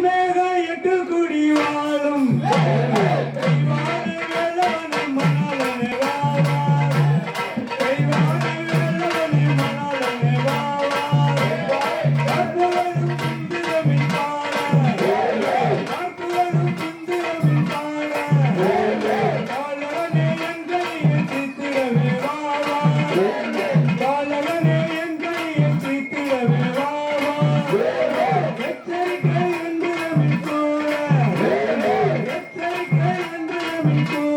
மேக எட்டு எந்திரமின் கூட.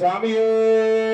சாமியே.